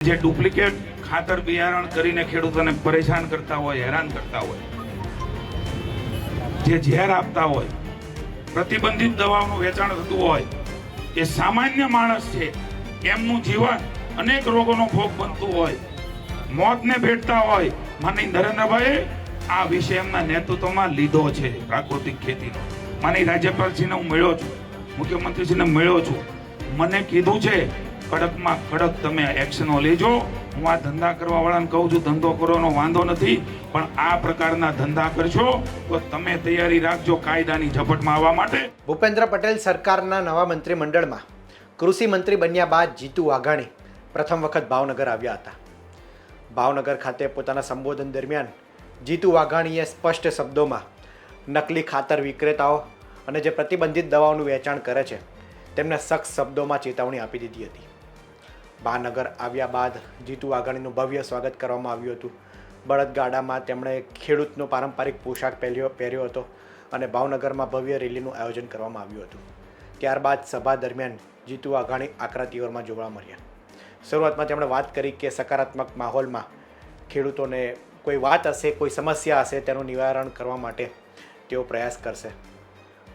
જે ડુપ્લિકેટ ખાતર બિયારણ કરીને ખેડૂતોને પરેશાન કરતા હોય, હેરાન કરતા હોય, જે ઝેર આપતા હોય, પ્રતિબંધિત દવાઓનું વેચાણ થતું હોય, એ સામાન્ય માણસ છે, એમનું જીવન અનેક રોગોનો ભોગ બનતું હોય, મોતને ભેટતા હોય. માની નરેન્દ્રભાઈએ આ વિષય એમના નેતૃત્વમાં લીધો છે પ્રાકૃતિક ખેતીનો. માની રાજ્યપાલશ્રીને હું મળ્યો છું મુખ્યમંત્રીશ્રીને મળ્યો છું. મને કીધું છે કડકમાં કડક તમે એક્શનો લેજો. હું આ ધંધા કરવા વાળાને કહું છું, ધંધો કરવાનો વાંધો નથી, પણ આ પ્રકારના ધંધા કરશો તો તમે તૈયારી રાખજો કાયદાની ઝપટમાં આવવા માટે. ભૂપેન્દ્ર પટેલ સરકારના નવા મંત્રીમંડળમાં કૃષિ મંત્રી બન્યા બાદ જીતુ વાઘાણી પ્રથમ વખત ભાવનગર આવ્યા હતા. ભાવનગર ખાતે પોતાના સંબોધન દરમિયાન જીતુ વાઘાણીએ સ્પષ્ટ શબ્દોમાં નકલી ખાતર વિક્રેતાઓ અને જે પ્રતિબંધિત દવાઓનું વેચાણ કરે છે, તેમને સખ્ત શબ્દોમાં ચેતવણી આપી દીધી હતી. ભાવનગર આવ્યા બાદ જીતુ વાઘાણીનું ભવ્ય સ્વાગત કરવામાં આવ્યું હતું. બળદગાડામાં તેમણે ખેડૂતનો પારંપરિક પોશાક પહેર્યો પહેર્યો હતો અને ભાવનગરમાં ભવ્ય રેલીનું આયોજન કરવામાં આવ્યું હતું. ત્યારબાદ સભા દરમિયાન જીતુ વાઘાણી આકરા તીવરમાં જોવા મળ્યા. શરૂઆતમાં તેમણે વાત કરી કે સકારાત્મક માહોલમાં ખેડૂતોને કોઈ વાત હશે, કોઈ સમસ્યા હશે તેનું નિવારણ કરવા માટે તેઓ પ્રયાસ કરશે.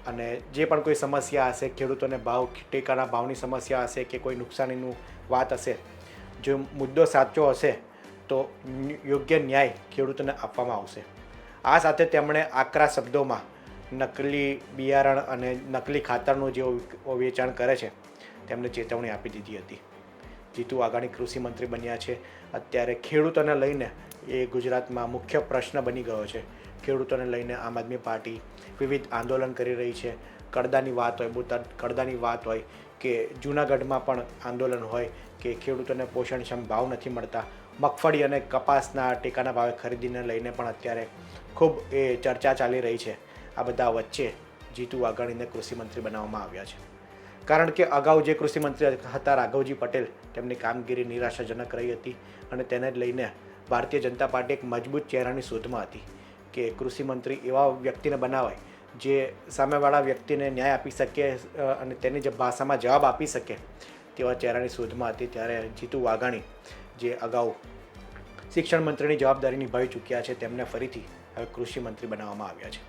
અને જે પણ કોઈ સમસ્યા હશે, ખેડૂતોને ભાવ, ટેકાના ભાવની સમસ્યા હશે કે કોઈ નુકસાનીનું વાત હશે. જો મુદ્દો સાચો હશે, તો યોગ્ય ન્યાય ખેડૂતોને આપવામાં આવશે. આ સાથે તેમણે આકરા શબ્દોમાં નકલી બિયારણ અને નકલી ખાતરનું જે વેચાણ કરે છે, તેમને ચેતવણી આપી દીધી હતી. જીતુ આગાણી કૃષિ મંત્રી બન્યા છે. અત્યારે ખેડૂતોને લઈને એ ગુજરાતમાં મુખ્ય પ્રશ્ન બની ગયો છે. ખેડૂતોને લઈને આમ આદમી પાર્ટી વિવિધ આંદોલન કરી રહી છે. કડદાની વાત હોય બોતા કડદાની વાત હોય કે જૂનાગઢમાં પણ આંદોલન હોય કે ખેડૂતોને પોષણક્ષમ ભાવ નથી મળતા. મગફળી અને કપાસના ટેકાના ભાવે ખરીદીને લઈને પણ અત્યારે ખૂબ એ ચર્ચા ચાલી રહી છે. આ બધા વચ્ચે જીતુ વાઘાણીને કૃષિમંત્રી બનાવવામાં આવ્યા છે. કારણ કે અગાઉ જે કૃષિમંત્રી હતા રાઘવજી પટેલ, તેમની કામગીરી નિરાશાજનક રહી હતી અને તેને લઈને ભારતીય જનતા પાર્ટી એક મજબૂત ચહેરાની શોધમાં હતી કે કૃષિમંત્રી એવા વ્યક્તિને બનાવાય જે સામેવાળા વ્યક્તિને ન્યાય આપી શકે અને તેની જે ભાષામાં જવાબ આપી શકે, તેવા ચહેરાની શોધમાં હતી. ત્યારે જીતુ વાઘાણી જે અગાઉ શિક્ષણ મંત્રીની જવાબદારી નિભાવી ચૂક્યા છે, તેમને ફરીથી હવે કૃષિ મંત્રી બનાવવામાં આવ્યા છે.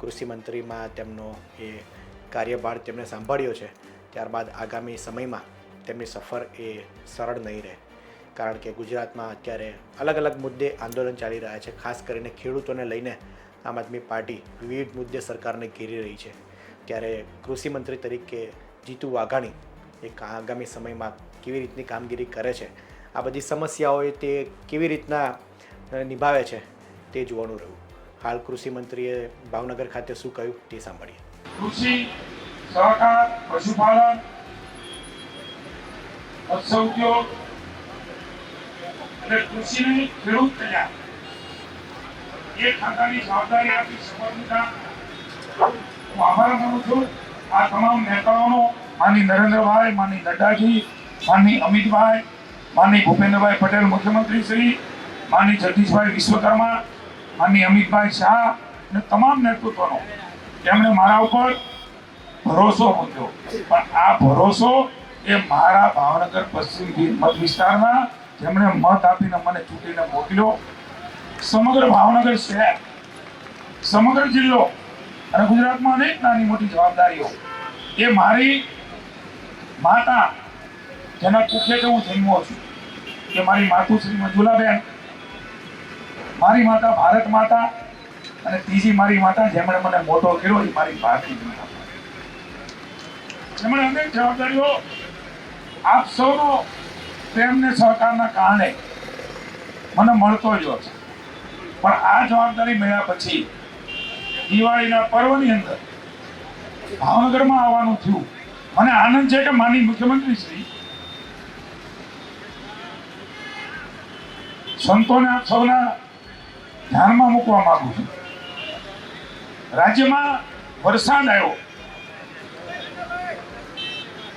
કૃષિ મંત્રીમાં તેમનો એ કાર્યભાર તેમણે સાંભળ્યો છે. ત્યારબાદ આગામી સમયમાં તેમની સફર એ સરળ નહીં રહે. કારણ કે ગુજરાતમાં અત્યારે અલગ અલગ મુદ્દે આંદોલન ચાલી રહ્યા છે, ખાસ કરીને ખેડૂતોને લઈને આમ આદમી પાર્ટી વિવિધ મુદ્દે સરકારને ઘેરી રહી છે. ત્યારે કૃષિ મંત્રી તરીકે જીતુ વાઘાણી એક આગામી સમયમાં કેવી રીતની કામગીરી કરે છે? આ બધી સમસ્યાઓ તે કેવી રીતના નિભાવે છે તે જોવાનું રહ્યું. હાલ કૃષિ મંત્રીએ ભાવનગર ખાતે શું કહ્યું તે સાંભળીએ. કૃષિ, સહકાર, પશુપાલન મત્સ્ય ઉદ્યોગ અને કૃષિની ખેડૂત કલ્યાણ. એ ખાતાની જવાબદારી આપી સંબંધિતા, હું આભાર માનું છું. આ તમામ નેતાઓનો, માની નરેન્દ્રભાઈ, માની નડ્ડાજી, માની અમિતભાઈ, માની ભૂપેન્દ્રભાઈ પટેલ મુખ્યમંત્રી શ્રી માની જગદીશભાઈ વિશ્વકર્મા, માની અમિતભાઈ શાહ અને તમામ નેતૃત્વનો. તેમણે મારા ઉપર ભરોસો મૂક્યો. પણ આ ભરોસો એ મારા ભાવનગર પશ્ચિમ મત વિસ્તારના જેમણે મત આપીને મને ચૂંટીને મોકલ્યો સમગ્ર ભાવનગર શહેર, સમગ્ર જિલ્લો અને ગુજરાતમાં અનેક નાની મોટી જવાબદારીઓ. એ મારી માતા, જેના કુખેથી હું જન્મો છું કે મારી માતુશ્રી મંજુલાબેન, મારી માતા ભારત માતા અને ત્રીજી મારી માતા જેમણે મને મોટો કર્યો, એ મારી જનતા પાર્ટી અનેક જવાબદારીઓ આપ સૌનો પ્રેમને સહકારના કારણે મને મળતો રહ્યો છે. પણ આ જવાબદારી મળ્યા પછી દિવાળીના પર્વની અંદર ભાવનગરમાં આવવાનું થયું. મને આનંદ છે કે માની મુખ્યમંત્રી શ્રી સંતોને આપ સૌના ધ્યાનમાં મૂકવા માંગુ છું. રાજ્યમાં વરસાદ આવ્યો.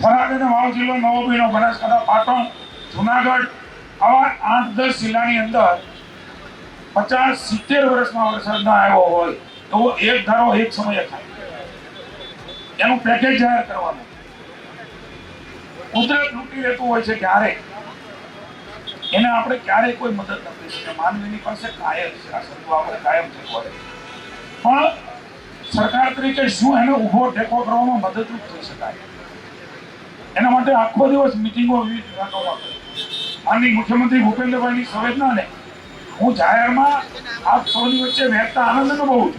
થરાદ અને વાવ જિલ્લો નવો મહિનો બનાસકાંઠા, પાટણ, જુનાગઢ આવા આઠ દસ જિલ્લાની અંદર પચાસ સિત્તેર વર્ષમાં વરસાદ ના આવ્યો હોય તો એક ધારો એક સમયે થાય. એનું પેકેજ જાહેર કરવાનું. કુદરત લૂંટી લેતું હોય છે ક્યારેક. એને આપણે ક્યારેય કોઈ મદદ ન કરી શકીએ. માનવીની પાસે કાયમ છે. આ શબ્દો આપણે કાયમ થતો હોય પણ સરકાર તરીકે શું એને ઊભો ટેકો કરવામાં મદદરૂપ થઈ શકાય? એના માટે આખો દિવસ મિટિંગો વિવિધ વિભાગોમાં. માનનીય મુખ્યમંત્રી ભૂપેન્દ્રભાઈની સંવેદનાને હું જાહેરમાં આપ સૌની વચ્ચે વહેતા આનંદ અનુભવું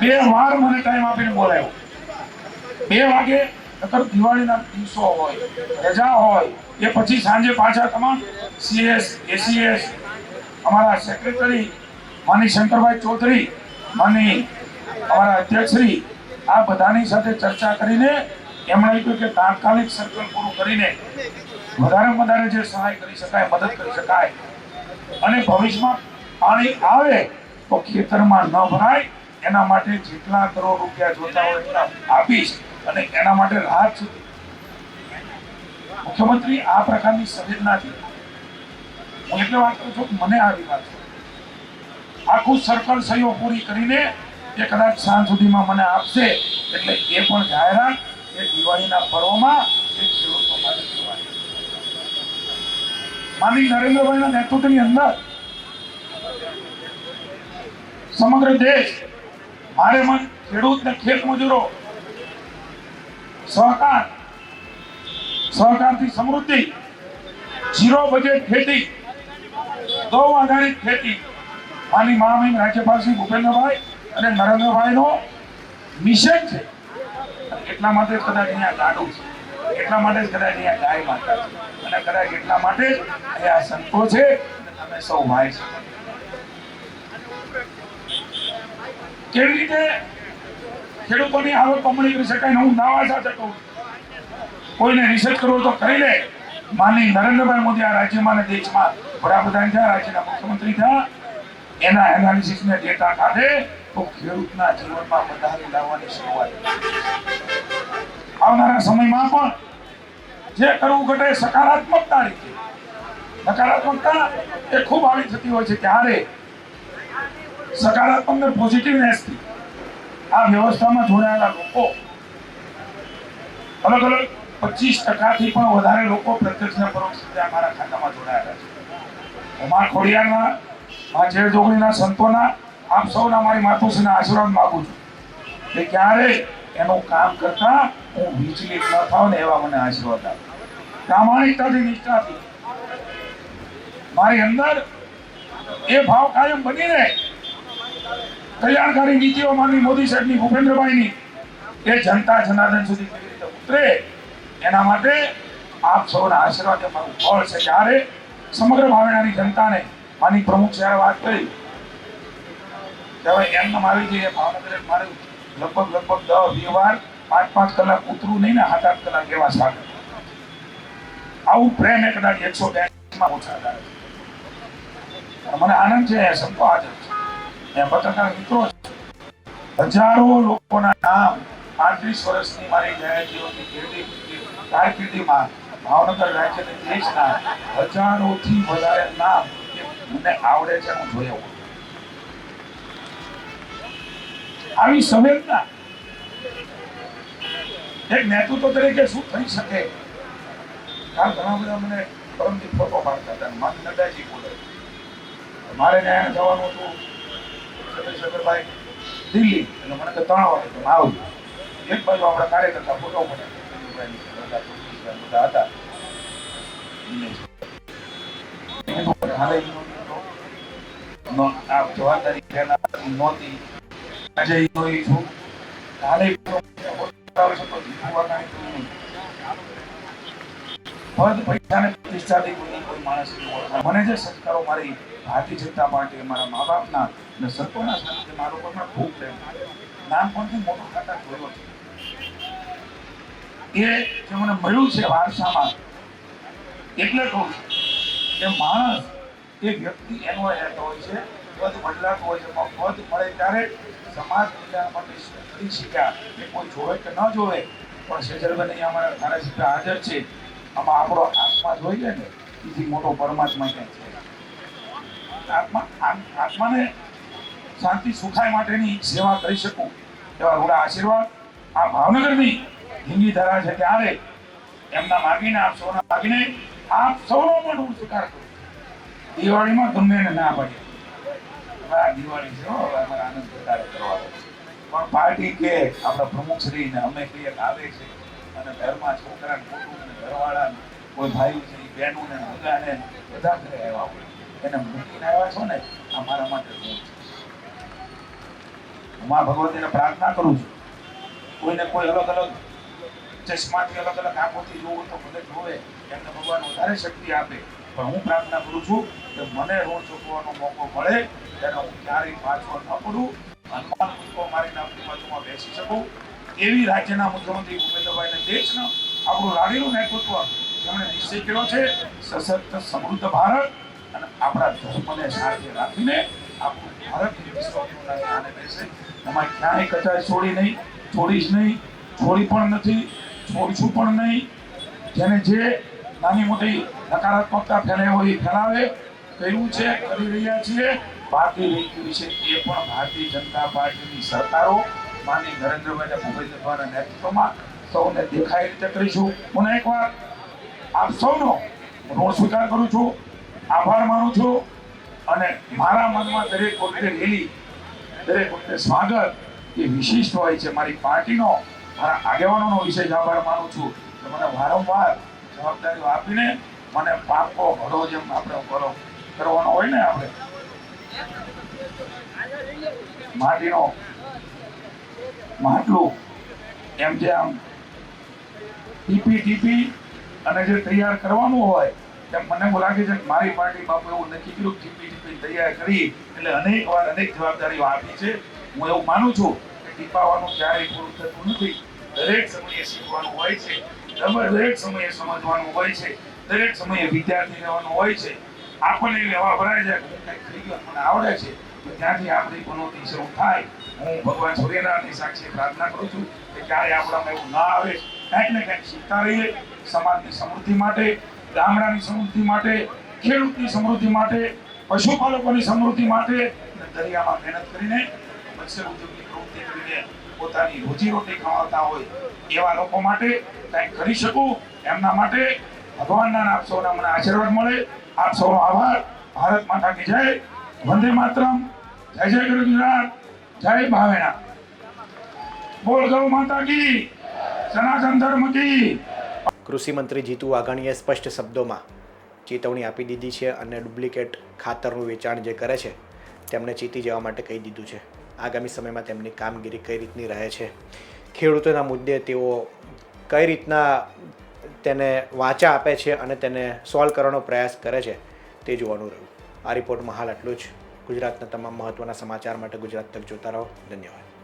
બે વાર મને ટાઈમ આપીને બોલાયો. બે વાગે નકર દિવાળીના દિવસો હોય, રજા હોય, એ પછી સાંજે પાછા તમામ સીએસ એસીએસ અમારા સેક્રેટરી માની શંકરભાઈ ચૌધરી, માની અમારા અધ્યક્ષશ્રી, આ બધાની સાથે ચર્ચા કરીને એમણે કહ્યું કે તાત્કાલિક સર્કલ પૂરું કરીને વધારે વધારે જે સહાય કરી શકાય, મદદ કરી શકાય અને ભવિષ્યમાં પાણી આવે તો ખેતરમાં ન ભરાય. એના માટે જેટલા કરોડ રૂપિયા જોતા હોય એટલા આપીશ અને એના માટે રાહત સુધી. મુખ્યમંત્રી આ પ્રકારની સંવેદનાથી હું એટલે વાત કરું છું મને આવી વાત આખું સર્કલ સહીઓ પૂરી કરીને એ કદાચ સાંજ સુધીમાં મને આપશે. એટલે એ પણ જાહેરાત એ દિવાળીના પર્વમાં એ ખેડૂતો માટે કરવાની માનની નરેન્દ્રભાઈના નેતૃત્વની અંદર સમગ્ર દેશ મન ખેડૂત ને ખેત મજૂરો સહકાર, સહકારથી સમૃદ્ધિ, ઝીરો બજેટ ખેતી ગૌ આધારિત ખેતી. માની મહામહિમ રાજ્યપાલ શ્રી ભૂપેન્દ્રભાઈ અને નરેન્દ્રભાઈનો મિશન છે. એટલા માટે કદાચ અહીંયા ગાડું છે. એટલા માટે જ કદાચ અહીંયા ગાય માતા છે. અને કરાય એટલા માટે જ સંતો છે. તમે સૌ ભાઈ છો કેવી રીતે ખેડૂતોની આવક બમણી કરી શકાય હું નાવા સાથે કહું કોઈને રિસર્ચ કરવો તો કરી લે માની નરેન્દ્રભાઈ મોદી આ રાજ્યમાં અને દેશમાં વડાપ્રધાન થયા, રાજ્યના મુખ્યમંત્રી થયા. એના એનાલિસિસ ને ડેટા કાઢે તો ખેડૂતના જીવનમાં વધારે લાવવાની શરૂઆત. આવનારા સમયમાં પણ જે કરવું ઘટે સકારાત્મકતા રીતે નકારાત્મકતા એ ખૂબ આવી જતી હોય છે ત્યારે સકારાત્મક ને પોઝિટિવનેસ આ વ્યવસ્થામાં જોડાયેલા લોકો અલગ અલગ પચીસ ટકાથી પણ વધારે લોકો પ્રત્યક્ષ ને પરોક્ષ રીતે અમારા ખાતામાં જોડાયેલા છે. ઉમા ખોડિયારના મા ઝેર જોગણીના સંતોના આપ સૌના મારી માતુશ્રીના આશીર્વાદ માગું છું કે ક્યારે એનું કામ કરતા હું વિચલિત ન થાઉં ને એવા મને આશીર્વાદ આપો. પ્રામાણિકતાથી નિષ્ઠાથી મારી અંદર એ ભાવ કાયમ બની રહે કલ્યાણકારી નીતિઓ માની મોદી સાહેબની, ભૂપેન્દ્રભાઈની, એ જનતા જનાર્દન સુધી ઉતરે, એના માટે આપ સૌના આશીર્વાદ અમારું મારું ફળ છે. ત્યારે સમગ્ર ભાવનાની જનતાને માની પ્રમુખ સાહેબ વાત કરી એમને આવી જઈએ ભાવનગર મારે લગભગ લગભગ દસ, બે વાર પાંચ પાંચ કલાક ઉતરું નહીં ને સાત, આઠ કલાક એવા સાગર. આવું પ્રેમ એ કદાચ એકસો માં ઓછા મને આનંદ છે સંતો હાજર છે. એ પત્રકાર મિત્રો છે. હજારો લોકોના નામ પાંત્રીસ વર્ષની મારી જયાજીઓની કીર્તિ કારકિર્દીમાં ભાવનગર રાજ્યની દેશના હજારોથી વધારે નામ મને આવડે છે, હું જોયા હું આવી સંવેદના. એક નેતૃત્વ તરીકે શું થઈ શકે? કાલ ઘણા બધા મને પરમજી ફોટો પાડતા હતા. મન નડ્ડાજી બોલે. મારે ત્યાં જવાનું હતું. ચંદ્રશેખરભાઈ દિલ્હી. એટલે મને તો ત્રણ વાગે તમે આવું. એક બાજુ આપણા કાર્યકર્તા ફોટો પડે બધા હતા. જવાબદારી નહોતી. આજે ઈ નો છું હાલે ઈ નો આવે છે તો જીતવા કાંઈ નહીં. પદ પૈસાને પ્રતિષ્ઠાથી કોઈ કોઈ માણસની ઓળખ. મને જે સંસ્કારો મારી ભારતીય જનતા પાર્ટી મારા મા બાપના અને સંતોના સાથે મારો પર ખૂબ મોટો ખાતા જોયો છે એ જે મને મળ્યું છે વારસામાં એટલે કહું કે માણસ, એ વ્યક્તિ એનો રહેતો હોય છે પદ બદલાતું હોય છે પણ મળે ત્યારે સમાજ કલ્યાણ માટે કરી શક્યા એ કોઈ જોવે કે ન જોવે. પણ સેજલબેન અહીંયા અમારા ધારાસભ્ય હાજર છે. આમાં આપણો આત્મા જોઈએ ને બીજી મોટો પરમાત્મા ક્યાંય છે? આત્મા આત્માને શાંતિ સુખાય માટેની સેવા કરી શકું એવા રૂડા આશીર્વાદ આ ભાવનગરની હિન્દી ધારા છે ત્યારે એમના માગીને, આપ સૌના માગીને, આપ સૌનો પણ હું સ્વીકાર કરું દિવાળીમાં ગમે એને ના પાડીએ આ દિવાળી છે અમારે આનંદ વધારે પણ પાર્ટી કે આપણા પ્રમુખ શ્રી ને અમે કહીએ આવે છે, અને ઘરમાં છોકરા ને કુટુંબ ઘરવાળા ને કોઈ ભાઈ છે ઈ બહેનો ને બધા ને બધા ઘરે આવ્યા હોય. એને મૂકીને આવ્યા છો ને આ મારા માટે હું મા ભગવતીને પ્રાર્થના કરું છું. કોઈને કોઈ અલગ અલગ ચશ્માથી અલગ અલગ આંખોથી જોવું તો ભલે જોવે, એમને ભગવાન વધારે શક્તિ આપે. પણ હું પ્રાર્થના કરું છું કે મને ઋણ ચૂકવવાનો મોકો મળે ત્યારે હું ક્યારેય પાછો ન પડું. હનુમાન પુષ્પો મારીને આપણી બાજુમાં બેસી શકું. એવી રાજ્યના મુખ્યમંત્રી ભૂપેન્દ્રભાઈને દેશનું આપણું લાડીનું નેતૃત્વ જેમણે નિશ્ચય કર્યો છે, સશક્ત સમૃદ્ધ ભારત અને આપણા ધર્મને સાથે રાખીને આપણું ભારત વિશ્વગુરુના સ્થાને બેસે. એમાં ક્યાંય કચાશ છોડી નહીં, છોડીશ નહીં, છોડી પણ નથી, છોડશું પણ નહીં. જેને જે નાની મોટી નકારાત્મકતા ફેલાય હોય, ફેલાવે કર્યું છે, કરી રહ્યા છીએ. રહી ગયું છે એ પણ ભારતીય જનતા પાર્ટીની સરકારો માની નરેન્દ્રભાઈ ભૂપેન્દ્રભાઈના નેતૃત્વમાં સૌને દેખાય રીતે કરીશું. હું એકવાર આપ સૌનો ઋણ સ્વીકાર કરું છું, આભાર માનું છું અને મારા મનમાં દરેક વખતે રેલી, દરેક વખતે સ્વાગત એ વિશિષ્ટ હોય છે. મારી પાર્ટીનો, મારા આગેવાનોનો વિશેષ આભાર માનું છું. મને વારંવાર જવાબદારીઓ આપીને મને પાકો ભરો જેમ આપણે ભરો કરવાનો હોય ને આપણે. માટીનો માટલું એમ જે આમ ટીપી ટીપી અને જે તૈયાર કરવાનું હોય, તેમ મને એવું લાગે છે મારી પાર્ટી બાપુ એવું નક્કી કર્યું ટીપી ટીપી તૈયાર કરી એટલે અનેક વાર અનેક જવાબદારીઓ આપી છે. હું એવું માનું છું કે ટીપાવાનું ક્યારેય પૂરું થતું નથી. દરેક સમયે શીખવાનું હોય છે. દરેક સમયે સમજવાનું હોય છે. દરેક સમયે વિદ્યાર્થી રહેવાનું હોય છે. આપણને એવા ભરાય હું કંઈક થઈ ગયો મને આવડે છે. ત્યાંથી આપણી પનોતી શરૂ થાય. હું ભગવાન સૂર્યનારાયણની સાક્ષી પ્રાર્થના કરું છું કે ક્યારે આપણામાં એવું ના આવે. કંઈક ને કંઈક શીખતા રહીએ. સમાજની સમૃદ્ધિ માટે, ગામડાની સમૃદ્ધિ માટે, ખેડૂતની સમૃદ્ધિ માટે, પશુપાલકોની સમૃદ્ધિ માટે દરિયામાં મહેનત કરીને મત્સ્ય ઉદ્યોગની પ્રવૃત્તિ કરીને પોતાની રોજીરોટી કમાવતા હોય એવા લોકો માટે કંઈક કરી શકું? એમના માટે ભગવાનના આપ સૌના મને આશીર્વાદ મળે. આપ સૌનો આભાર. ભારત માતા કી જય. વંદે માતરમ. જય જય ગુજરાત. જય ભાવેણા બોલ ગૌ માતા કી. સનાતન ધર્મ કી. કૃષિ મંત્રી જીતુ વાઘાણીએ સ્પષ્ટ શબ્દોમાં ચેતવણી આપી દીધી છે અને ડુપ્લિકેટ ખાતરનું વેચાણ જે કરે છે તેમણે ચીતી જવા માટે કહી દીધું છે. આગામી સમયમાં તેમની કામગીરી કઈ રીતની રહે છે? ખેડૂતોના મુદ્દે તેઓ કઈ રીતના તેને વાંચા આપે છે અને તેને સોલ્વ કરવાનો પ્રયાસ કરે છે તે જોવાનું રહ્યું. આ રિપોર્ટમાં હાલ આટલું જ. ગુજરાતના તમામ મહત્ત્વના સમાચાર માટે ગુજરાત તક જોતા રહો. ધન્યવાદ.